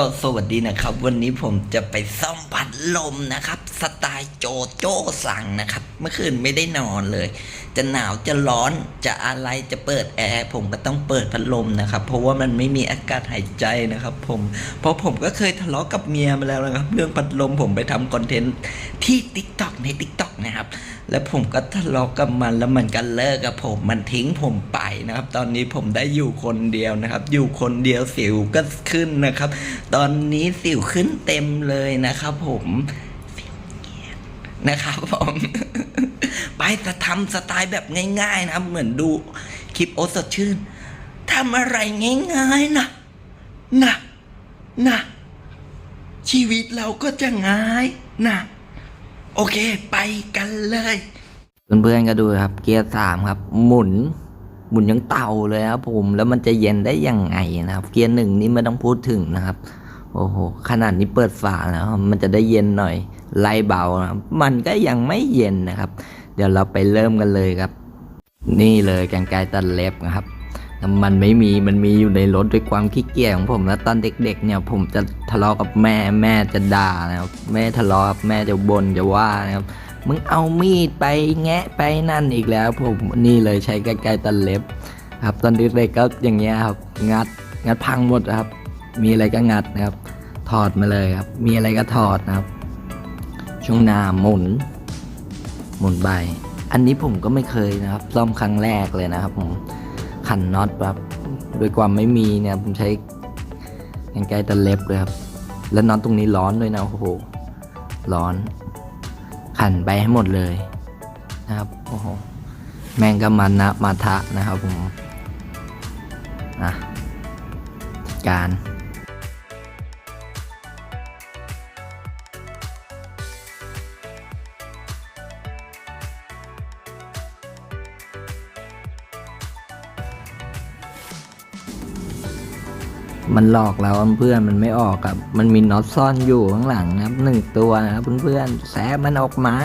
ก็สวัสดีนะครับ วันนี้ผมจะไปซ่อมพัดลมนะครับ สไตล์โจโจ้สั่งนะครับ เมื่อคืนไม่ได้นอนเลย จะหนาวจะร้อนจะอะไรจะเปิดแอร์ผมก็ต้องเปิดพัดลมนะครับ เพราะว่ามันไม่มีอากาศหายใจนะครับ ผมเพราะผมก็เคยทะเลาะกับเมียมาแล้วนะครับ เรื่องพัดลมผมไปทำคอนเทนต์ที่ t ิ k t o k ใน t ิ k t o k นะครับแล้วผมก็ทะเลาะกับมันแล้วมันก็เลิกกับผม มันทิ้งผมไปนะครับ ตอนนี้ผมได้อยู่คนเดียวนะครับ อยู่คนเดียวสิวก็ขึ้นนะครับตอนนี้สิวขึ้นเต็มเลยนะครับผมนะครับผมไปจะทำสไตล์แบบง่ายๆนะเหมือนดูคลิปโอตสดชื่นทำอะไรง่ายๆนะนะนะชีวิตเราก็จะง่ายนะโอเค ไปกันเลย เพื่อนๆก็ดูครับ เกียร์สามครับ หมุน มุนยังเต่าเลยครับผมแล้วมันจะเย็นได้ยังไงนะครับ เกียร์หนึ่งนี่ไม่ต้องพูดถึงนะครับโอ้โหขนาดนี้เปิดฝาแล้วมันจะได้เย็นหน่อยไล่เบานะมันก็ยังไม่เย็นนะครับ เดี๋ยวเราไปเริ่มกันเลยครับ นี่เลยแกงไกรตัดเล็บนะครับน้ำมันไม่มีมันมีอยู่ในรถด้วยความขี้เกียจของผมแล้วตอนเด็ก ๆ เนี่ยผมจะทะเลาะกับแม่แม่จะด่านะครับแม่ทะเลาะแม่จะบ่นจะว่านะครับ มึงเอามีดไปแงะไปนั่นอีกแล้วผมนี่เลยใช้ไกลๆตัดเล็บ ครับตอนเด็กๆก็อย่างเงี้ยครับงัดงัดพังหมดครับ มีอะไรก็งัดนะครับ ถอดมาเลยครับ มีอะไรก็ถอดนะครับ ช่วงหน้าหมุน หมุนใบ อันนี้ผมก็ไม่เคยนะครับ ซ่อมครั้งแรกเลยนะครับ ผมขันน็อตแบบโดยความไม่มีเนี่ยผมใช้กรรไกตัดเล็บเลยครับ แล้วน็อตตรงนี้ร้อนด้วยนะโอ้โหร้อน ขันไปให้หมดเลยนะครับโอ้โหแมงกะมันนะมาทะนะครับผมอะการ มันหลอกเราเพื่อนมันไม่ออกครับ มันมีน็อตซ่อนอยู่ข้างหลังนะครับหนึ่งตัวนะครับเพื่อนๆแสบมันออกมา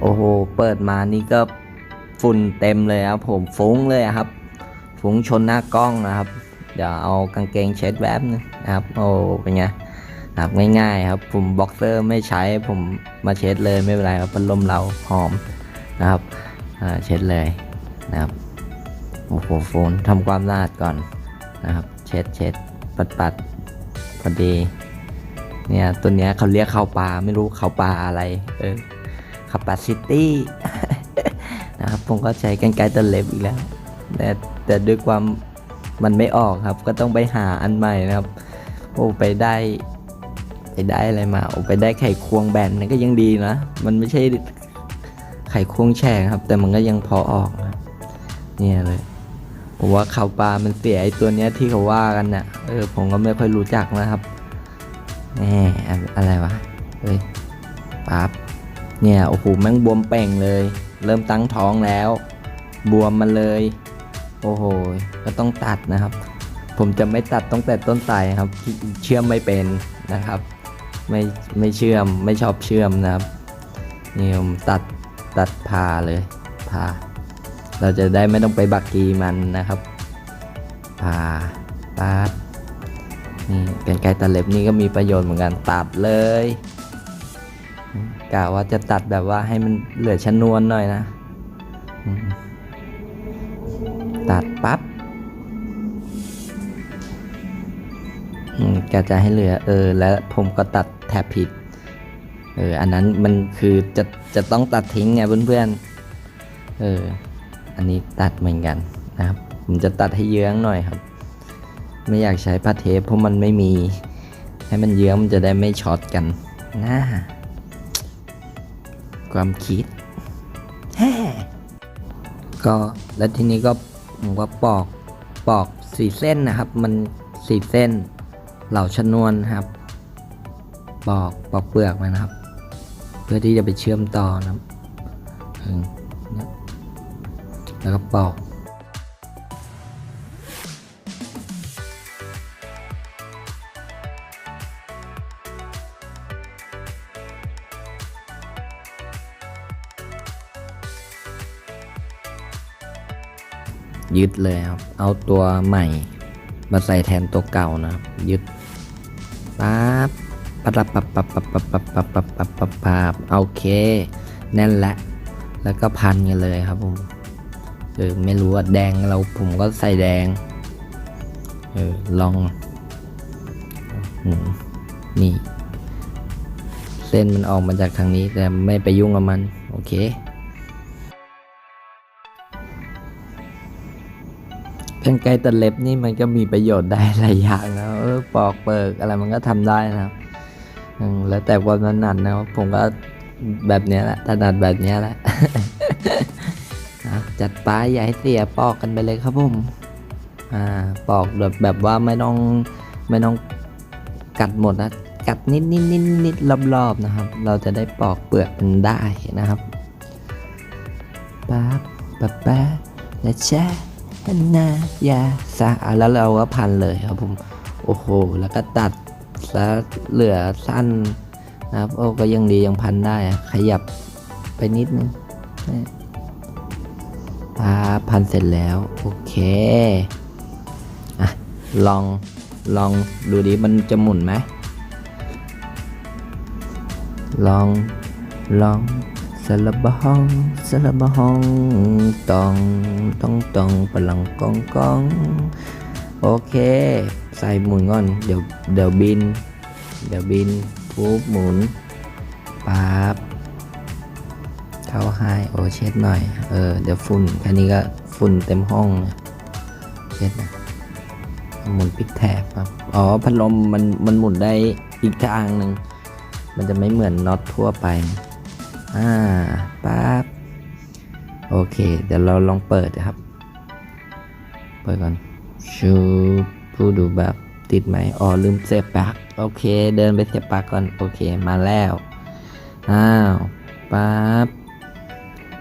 โอ้โห เปิดมานี่ก็ฝุ่นเต็มเลยครับผมฟุ้งเลยครับ ฟุ้งชนหน้ากล้องนะครับ เดี๋ยวเอากางเกงเช็ดแวบนึงนะครับ โอ้เป็นไง ครับง่ายๆครับผมบ็อกเซอร์ไม่ใช้ผมมาเช็ดเลยไม่เป็นไรครับพัดลมเราหอมนะครับเช็ดเลยนะครับโอ้โหโฟนทำความสะอาดก่อนนะครับ เช็ดเช็ดปัดปัดพอดีเนี่ยตัวเนี้ยเขาเรียกเข้าปลาไม่รู้เข้าปลาอะไร เออข้าปาซิตี้นะครับผมก็ใช้กันไกรตัดเล็บอีกแล้ว แต่แต่ด้วยความมันไม่ออกครับ ก็ต้องไปหาอันใหม่นะครับ โอ้ไปได้ ไปได้อะไรมาโอ้ไปได้ไข่ควงแบนนั่นก็ยังดีนะ มันไม่ใช่ไข่ควงแฉกครับ แต่มันก็ยังพอออกเนี่ยเลยผมว่าข่าวปลา มันเสียไอตัวเนี้ยที่เขาว่ากันน่ะ เออ ผมก็ไม่ค่อยรู้จักนะครับแหมอะอะไรวะ เฮ้ยปั๊บ เนี่ย โอ้โห แม่งบวมเป่งเลย เริ่มตั้งท้องแล้ว บวมมาเลย โอ้โห ก็ต้องตัดนะครับ ผมจะไม่ตัดตั้งแต่ต้นสายครับ เชื่อมไม่เป็นนะครับ ไม่ไม่เชื่อมไม่ชอบเชื่อมนะครับนี่ผมตัดตัดผ่าเลยผ่าเราจะได้ไม่ต้องไปบักกีมันนะครับผ่าตัดนี่กันไกรตัดเล็บนี่ก็มีประโยชน์เหมือนกันตัดเลยกะว่าจะตัดแบบว่าให้มันเหลือชนวนหน่อยนะ ตัดปั๊บกะจะให้เหลือเออ แล้วผมก็ตัด ทบผิดเอออันนั้นมันคือจะจะต้องตัดทิ้งไงเพื่อนๆเอออันนี้ตัดเหมือนกันนะครับผมจะตัดให้เยื้องหน่อยครับ ไม่อยากใช้ผ้าเทปเพราะมันไม่มี ให้มันเยื้องมันจะได้ไม่ช็อตกันนะความคิดแฮ่ก็แล้วทีนี้ก็ผมก็ปอกปอกสี่เส้นนะครับ มันสี่เส้นเหล่าชนวนครับ ปอกปอกเปลือกมันะครับ เพื่อที่จะไปเชื่อมต่อนะครับแล้วก็ปอกยึดเลยครับ เอาตัวใหม่มาใส่แทนตัวเก่านะครับ ยึดปั๊บ ปับปับปับปับปับปับปับปับปับปับปับโอเคแน่นละ แล้วก็พันกันเลยครับผมเออไม่รู้ว่าแดงเราผมก็ใส่แดงเออลองนี่ เส้นมันออกมาจากทางนี้แต่ไม่ไปยุ่งกับมัน โอเคกันไกรตัดเล็บนี่มันก็มีประโยชน์ได้หลายอย่างนะเออปอกเปิกอะไรมันก็ทำได้นะครับ แล้วแต่ความถนัดนะครับผมก็แบบเนี้ยแหละถนัดแบบเนี้ยแหละจัดไปอย่าให้เสียปอกกันไปเลยครับผมอ่าปอกแบบแบบว่าไม่ต้องไม่ต้องกัดหมดนะกัดนิดนิดนิดนิดรอบๆนะครับ เราจะได้ปอกเปลือกมันได้นะครับปั๊บปั๊บปั๊บและแช่นายาซะแล้วเราก็พันเลยครับผมโอ้โห แล้วก็ตัด ซะเหลือสั้นนะครับโอ้ก็ยังดียังพันได้ขยับไปนิดนึงพาพันเสร็จแล้ว โอเคอะลองลองดูดิมันจะหมุนไหมลองลองสลับห้องสลับห้องตองต้องตองปลังกองกอง โอเค ใส่หมุนก่อน เดี๋ยวเดี๋ยวบิน เดี๋ยวบินปุ๊บหมุนปั๊บเข้าให้โอเช็ดหน่อย เออ เดี๋ยวฝุ่นแค่นี้ก็ฝุ่นเต็มห้อง เช็ดนะหมุนพลิกแถบครับอ๋อ พัดลมมันมันหมุนได้อีกทางหนึ่ง มันจะไม่เหมือนน็อตทั่วไป อ่าปั๊บ โอเค เดี๋ยวเราลองเปิดนะครับ เปิดก่อนชู ผู้ดูแบบติดไหมอ๋อลืมเสียบปลั๊กโอเค เดินไปเสียบปลั๊กก่อนโอเคมาแล้วอ้าวปั๊บ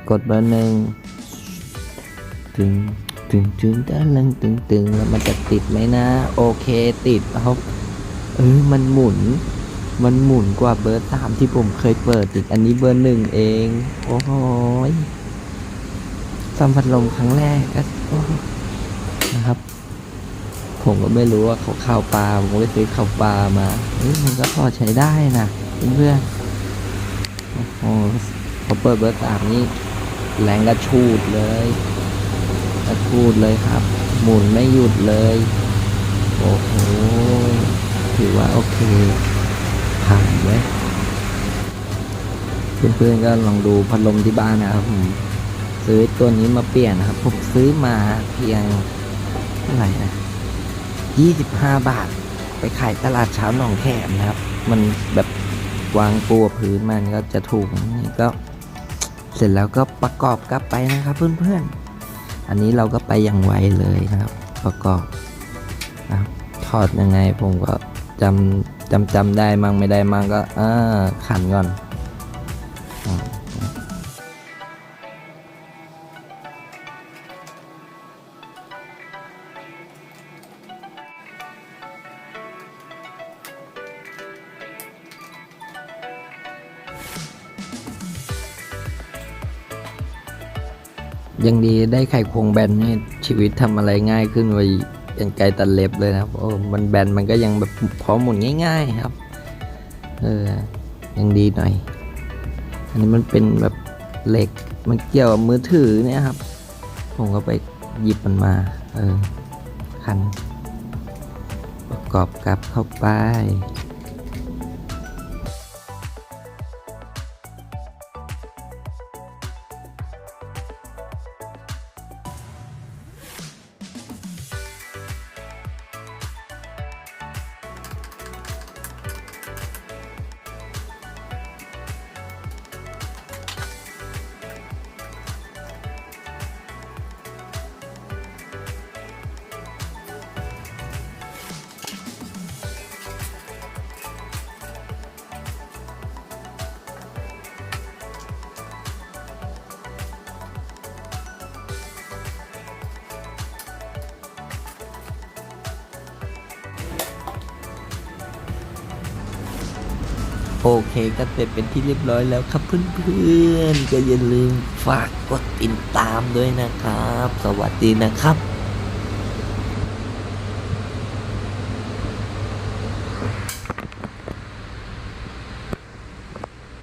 กดเบอร์หนึ่งตึงตึงตึงตะลึงตึงตึงแล้วมันจะติดไหมนะ โอเคติดครับเออมันหมุน มันหมุนกว่าเบอร์สามที่ผมเคยเปิดอีกอันนี้เบอร์หนึ่งเอง โอ้โหยสัมผัสลมครั้งแรกก็นะครับ ผมก็ไม่รู้ว่าเขาข่าวปลาผมก็ไปซื้อข่าวปลามาเฮ้ยมันก็พอใช้ได้นะเพื่อนโอ้โหพอเปิดเบอร์สามนี่แรงกระชูดเลยกระชูดเลยครับ หมุนไม่หยุดเลย โอ้โหถือว่าโอเค ผ่านไว้ยเพื่อนๆก็ลองดูพัดลมที่บ้านนะครับผมซื้อตัวนี้มาเปลี่ยนนะครับผมซื้อมาเพียงเท่าไหร่นะ 25 บาท ไปขายตลาดเช้าหนองแขมนะครับ มันแบบวางปูกับพื้นมันก็จะถูกนี่ก็ เสร็จแล้วก็ประกอบกลับไปนะครับเพื่อนๆ อันนี้เราก็ไปอย่างไวเลยนะครับ ประกอบนะถอดยังไงผมก็จำจำจำได้มั่งไม่ได้มั่งก็เออขันก่อน ยังดีได้ไข่ควงแบนนี่ชีวิตทำอะไรง่ายขึ้นไปเป็นไกลตัดเล็บเลยนะครับโอ้มันแบนมันก็ยังแบบพอหมุนง่าย ๆครับ เออยังดีหน่อย อันนี้มันเป็นแบบเหล็กมันเกี่ยวกับมือถือเนี่ยครับ ผมก็ไปหยิบมันมา เออคันประกอบกับเข้าไป โอเคก็เสร็จเป็นที่เรียบร้อยแล้วครับเพื่อนๆก็อย่าลืมฝากกดติดตามด้วยนะครับ สวัสดีนะครับ